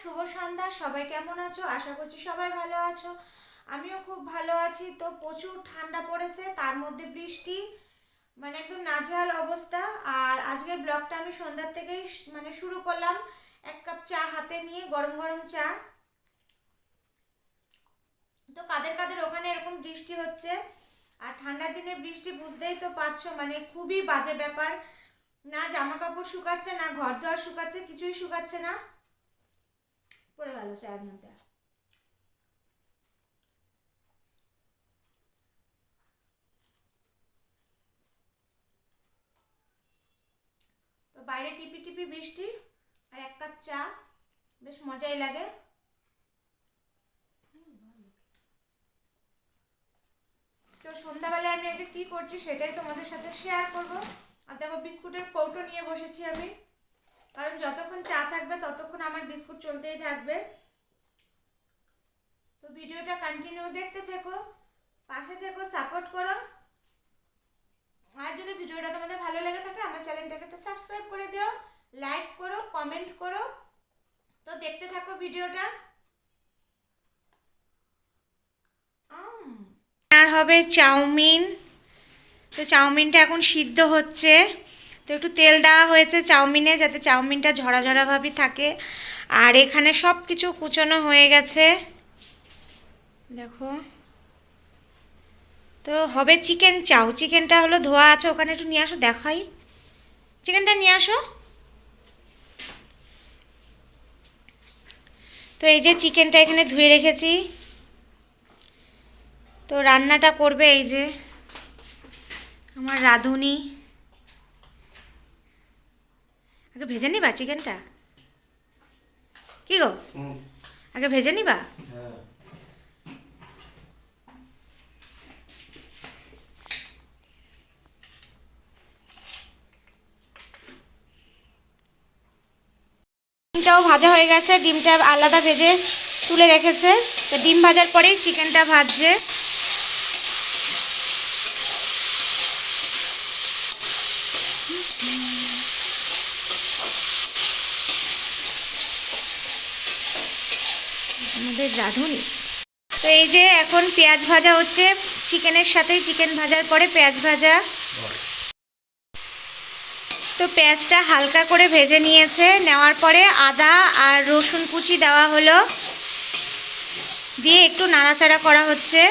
শুভ সন্ধ্যা, সবাই কেমন আছো? আশা করছি সবাই ভালো আছো। আমিও খুব ভালো আছি। তো প্রচুর ঠান্ডা পড়েছে, তার মধ্যে বৃষ্টি মানে একদম নাজেহাল অবস্থা। আর আজকের ব্লগটা আমি সন্ধ্যার থেকেই মানে শুরু করলাম। এক কাপ চা হাতে নিয়ে গরম গরম চা। তো কাদের কাদের ওখানে এরকম বৃষ্টি হচ্ছে? আর ঠান্ডার দিনে বৃষ্টি বুঝতেই তো পারছ মানে খুবই বাজে ব্যাপার। না জামা কাপড় শুকাচ্ছে, না ঘর দুয়ার শুকাচ্ছে, কিছুই শুকাচ্ছে না। পড়ে গেল চায়ের মধ্যে তো বাইরে টিপি টিপি বৃষ্টি আর এক কাপ চা, বেশ মজাই লাগে। তো সন্ধ্যাবেলায় আমি আজকে কী করছি সেটাই তোমাদের সাথে শেয়ার করব। আর দেখো, বিস্কুটের কৌটো নিয়ে বসেছি আমি। কারণ যতক্ষণ চা থাকবে, ততক্ষণ আমার বিস্কুট চলতেই থাকবে। তো ভিডিওটা কন্টিনিউ দেখতে থেকো, পাশে থেকো সাপোর্ট করো। আর যদি ভিডিওটা তোমাদের ভালো লেগে থাকে, আমার চ্যানেলটাকে একটা সাবস্ক্রাইব করে দিও লাইক করো কমেন্ট করো। তো দেখতে থাকো ভিডিওটা। আর হবে চাউমিন। তো চাউমিনটা এখন সিদ্ধ হচ্ছে। তো একটু তেল দেওয়া হয়েছে চাউমিনে, যাতে চাউমিনটা ঝরা ঝরাভাবে থাকে। আর এখানে সব কিছু কুচোনো হয়ে গেছে। দেখো। তো হবে চিকেন চাউ। চিকেনটা হলো ধোয়া আছে, ওখানে একটু নিয়ে আসো, দেখাই। চিকেনটা নিয়ে আসো। তো এই যে চিকেনটা এখানে ধুয়ে রেখেছি। তো রান্নাটা করবে এই যে আমার রাঁধুনি। আগে ভেজে নিবা চিকেনটা? কি গো? আগে ভেজে নিবা? ডিমটাও ভাজা হয়ে গেছে ডিমটা আলাদা ভেজে তুলে রেখেছে। তো ডিম ভাজার পরেই চিকেনটা ভাজছে। আমাদের রাঁধুনি। তো এই যে এখন পেঁয়াজ ভাজা হচ্ছে, চিকেনের সাথেই চিকেন ভাজার পরে পেঁয়াজ ভাজা। তো পেঁয়াজটা হালকা করে ভেজে নিয়েছে, নেওয়ার পরে আদা আর রসুন কুচি দেওয়া হলো। দিয়ে একটু নাড়াচাড়া করা হচ্ছে।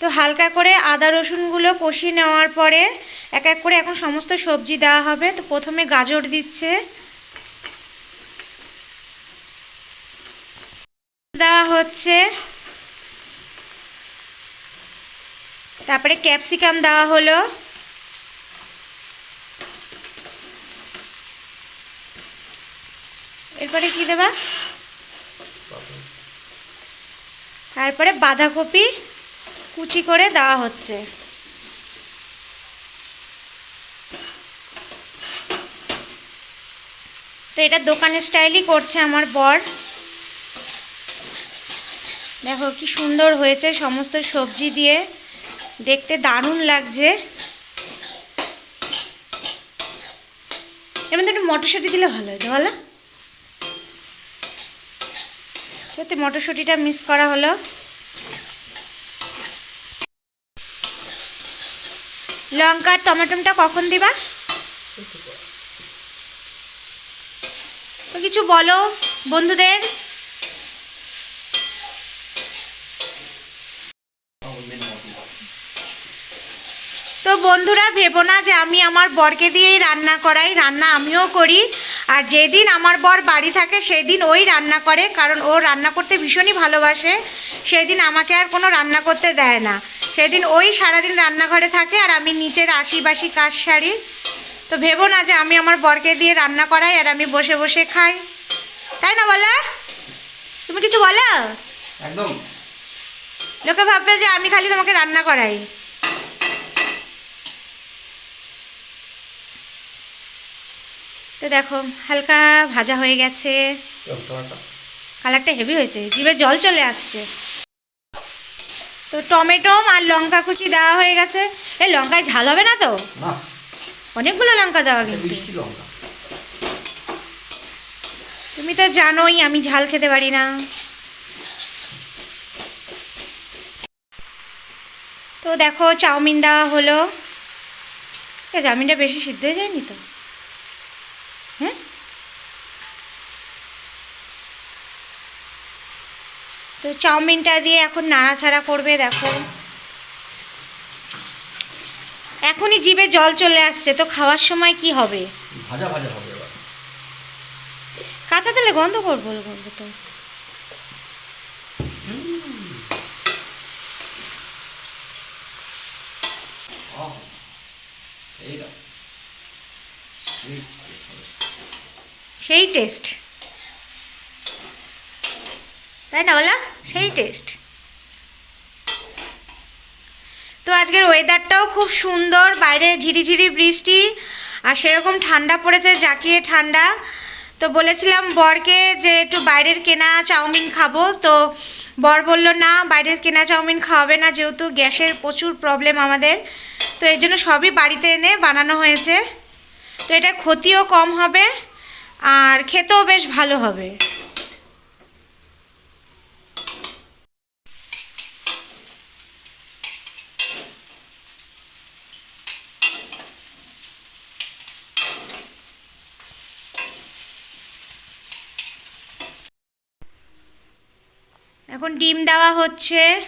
তো হালকা করে আদা রসুনগুলো কষিয়ে নেওয়ার পরে এক এক করে এখন সমস্ত সবজি দেওয়া হবে। তো প্রথমে গাজর দিচ্ছে। দেওয়া হচ্ছে। তারপরে ক্যাপসিকাম দেওয়া হলো। এরপরে কি দেবা? তারপরে বাঁধাকপি কুচি করে দেওয়া হচ্ছে। তো এটা দোকানের স্টাইলই করছে আমার বর। দেখো কি সুন্দর হয়েছে সমস্ত সবজি দিয়ে। দেখতে দারুণ লাগছে। এর মধ্যে একটু মটরশুঁটি দিলে ভালো হতো, বলো। সত্যি মটরশুঁটিটা মিস করা হলো। লঙ্কা আর টমেটোটা কখন দিবা? কিছু বলো বন্ধুদের তো বন্ধুরা ভেবো না যে আমি আমার বরকে দিয়েই রান্না করাই রান্না আমিও করি। আর যেদিন আমার বর বাড়ি থাকে সেই দিন ওই রান্না করে কারণ ও রান্না করতে ভীষণই ভালোবাসে। সেদিন আমাকে আর কোনো রান্না করতে দেয় না। সেদিন ওই সারাদিন রান্নাঘরে থাকে আর আমি নিচের আশিবাসি কাজ সারি। তো ভেবো না যে আমি আমার বরকে দিয়ে রান্না করাই আর আমি বসে বসে খাই। তাই না বলা? তুমি কিছু বলো? একদম। লোকে ভাববে যে আমি খালি তোমাকে রান্না করাই। তো দেখো হালকা ভাজা হয়ে গেছে। কালারটা হেভি হয়েছে জিভে জল চলে আসছে। তো টমেটো আর লঙ্কা কুচি দেওয়া হয়ে গেছে। এ লঙ্কায় ঝাল হবে না তো? অনেকগুলো লঙ্কা দেওয়া কিন্তু। তুমি তো জানোই আমি ঝাল খেতে পারি না। তো দেখো চাউমিন দেওয়া হলো। চাউমিনটা বেশি সিদ্ধ হয়ে যায়নি তো? চাউমিনটা দিয়ে এখন নাড়াছাড়া করবে দেখো। এখনই জিভে জল চলে আসছে তো খাওয়ার সময় কি হবে? ভাজা ভাজা হবে কাঁচা তেলে গন্ধ করব করব তো। সেই টেস্ট। তাই না বলা সেই টেস্ট তো আজকের ওয়েদারটাও খুব সুন্দর, বাইরে ঝিরিঝিরি বৃষ্টি আর সেরকম ঠান্ডা পড়েছে, জাকিয়ে ঠান্ডা। তো বলেছিলাম বরকে যে একটু বাইরের কেনা চাউমিন খাব, তো বর বলল, না, বাইরের কেনা চাউমিন খাওয়াবে না, যেহেতু গ্যাসের প্রচুর প্রবলেম আমাদের। তো এই জন্য সবই বাড়িতে এনে বানানো হয়েছে। তো এটা ক্ষতিও কম হবে আর খেতেও বেশ ভালো হবে। এখন ডিম দেওয়া হচ্ছে।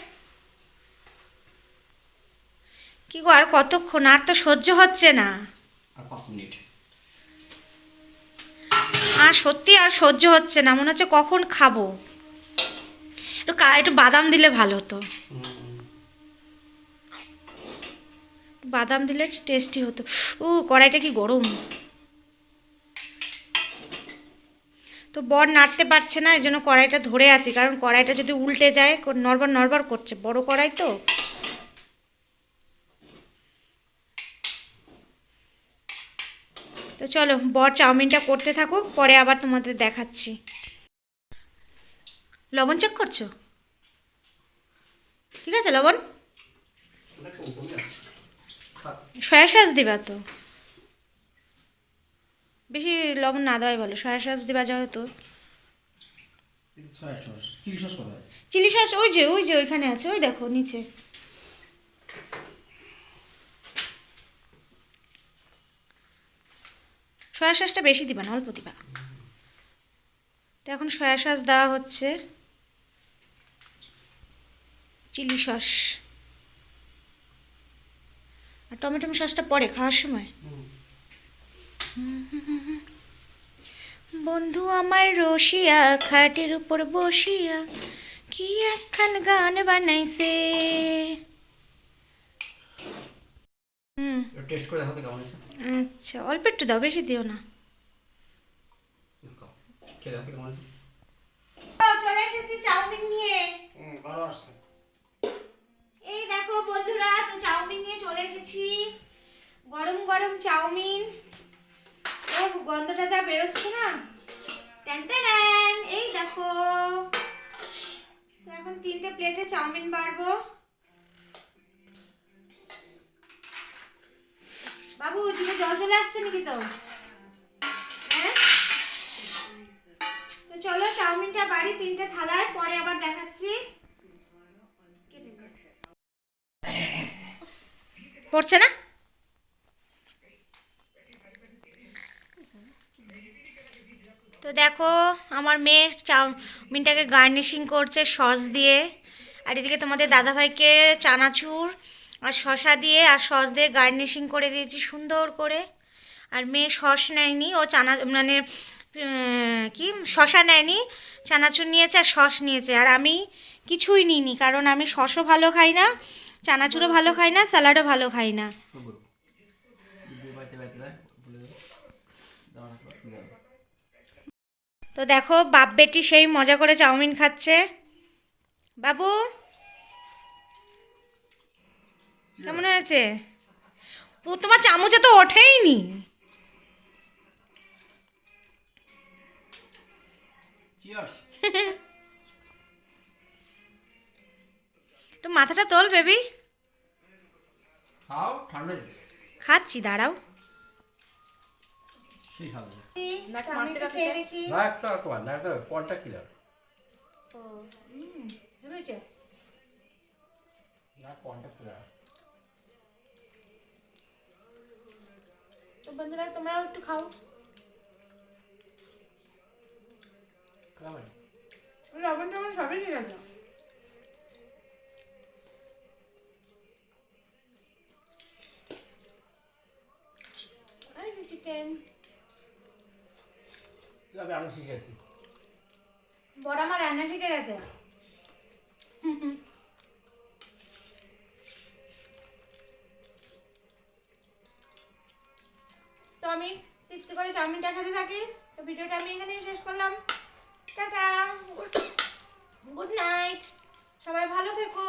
কি গো আর কতক্ষণ? আর তো সহ্য হচ্ছে না। আর পাঁচ মিনিট। আর সত্যি আর সহ্য হচ্ছে না মনে হচ্ছে কখন খাব। একটু কা- একটু বাদাম দিলে ভালো হতো। বাদাম দিলে টেস্টি হতো। ও কড়াইটা কি গরম? তো বর নাড়তে পারছে না এই জন্য কড়াইটা ধরে আছি। কারণ কড়াইটা যদি উল্টে যায় নড়বড় নড়বড় করছে। বড় কড়াই তো। তো চলো বর চাউমিনটা করতে থাকুক পরে আবার তোমাদের দেখাচ্ছি। লবণ চেক করছ? ঠিক আছে লবণ? সয়া সস দিবা তো। লবণ না দেওয়াই বলো সয়া সস চিলি সস কোথায়? চিলি সস ওই যে ওই যে ওইখানে আছে ওই দেখো নিচে। সয়া সসটা বেশি দিবা না অল্প দিবা। তো এখন সয়া সস দেওয়া হচ্ছে চিলি সস। আর টমেটো সসটা পরে খাওয়ার সময়? বন্ধু আমার রসিয়া খাটের উপর বসিয়া কি একখান গান বানাইছে? হুম। টেস্ট করে দেখো তো কেমন আছে আচ্ছা অল্প একটু দাও বেশি দিও না। খেয়ে দেখো কেমন আছে চলে এসেছি চাউমিন নিয়ে। ভালো আসছে। এই দেখো বন্ধুরা তো চাউমিন নিয়ে চলে এসেছি। গরম গরম চাউমিন। ও গন্ধটা যা বেরোচ্ছে না। এই দেখো। তো এখন তিনটে প্লেটে চাউমিন বাড়বো। বাবু জিভে জল চলে আসছে নাকি তো? হ্যাঁ? তো চলো, চাউমিনটা বাড়ি তিনটে থালায়, পরে আবার দেখাচ্ছি। পড়ছে না তো দেখো, আমার মেয়ে চাউমিনটাকে গার্নিশিং করছে সস দিয়ে। আর এদিকে তোমাদের দাদাভাইকে চানাচুর আর শশা দিয়ে আর সস দিয়ে গার্নিশিং করে দিয়েছি সুন্দর করে। আর মেয়ে সস নেয়নি, ও চানা মানে কি শশা নেয়নি, চানাচুর নিয়েছে আর সস নিয়েছে। আর আমি কিছুই নিইনি, কারণ আমি সসও ভালো খাই না, চানাচুরও ভালো খাই না, স্যালাডও ভালো খাই না সব বলো যদি বাড়িতে বাড়িতে যায় বলে দেবো দাও না সুবিধা হবে তো দেখো বাপ বেটি সেই মজা করে চাউমিন খাচ্ছে। বাবু কেমন হয়েছে? ও তোমার চামচে তো ওঠেই নি। একটু মাথাটা তোল বেবি। খাও ঠান্ডা খাচ্ছি দাঁড়াও। সেই নাট আমি মারতে একটু রাখতে খেয়ে চাই। দেখি। না একটা আর কমান না একটা কলটা কিলার ও হুম, ভেবেছে না কলটা কিলার তো বন্ধুরা তোমরাও একটু খাও। কেমন লবণ টবণ সবই ঠিক আছে আর আমি আমি শিখেছি বড় আমার রান্না শিখে গেছে। তো আমি তৃপ্তি করে চাউমিনটা খেতে থাকি। তো ভিডিওটা আমি এখানেই শেষ করলাম। টাটা। Good night. সবাই ভালো থেকো।